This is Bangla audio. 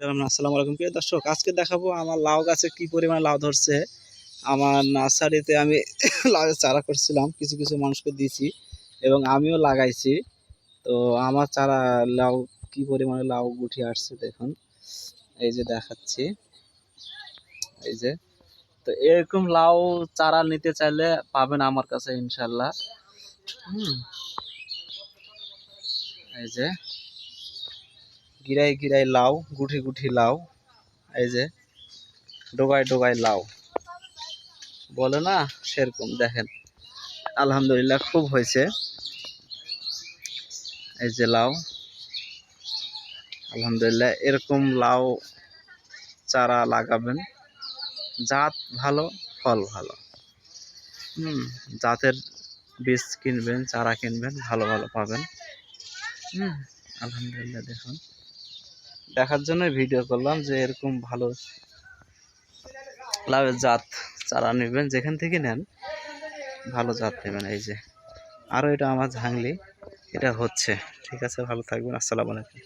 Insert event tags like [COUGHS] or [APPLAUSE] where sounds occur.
আসসালামু আলাইকুম। প্রিয় দর্শক, আজকে দেখাবো আমার লাউ গাছে কি পরিমাণে লাউ ধরছে। আমার নার্সারিতে আমি [COUGHS] লাউয়ের চারা করছিলাম, কিছু কিছু মানুষকে দিয়েছি এবং আমিও লাগাইছি। তো আমার চারা লাউ কি পরিমাণে লাউ গুটি আসছে দেখুন। এই যে দেখাচ্ছি। এই যে। তো এরকম লাউ চারা নিতে চাইলে পাবেন আমার কাছে ইনশাল্লাহ। হুম। এই যে। গিরাই গিরাই লাউ গুঠি গুঠি লাউ এই যে ডোগায় ডোগায় লাউ বলে না, সেরকম দেখেন। আলহামদুলিল্লাহ খুব হয়েছে। এই যে লাউ আলহামদুলিল্লাহ এরকম লাউ চারা লাগাবেন, জাত ভালো, ফল ভালো। হুম, জাতের বীজ কিনবেন, চারা কিনবেন, ভালো ভালো পাবেন। হুম, আলহামদুলিল্লাহ দেখুন। দেখার জন্য ভিডিও করলাম যে এরকম ভালো লাভের জাত চারা নেবেন, যেখান থেকে নেন, ভালো জাত নেবেন। এই যে আরও এটা আমার ঝাংলি, এটা হচ্ছে। ঠিক আছে, ভালো থাকবেন, আসসালামু আলাইকুম।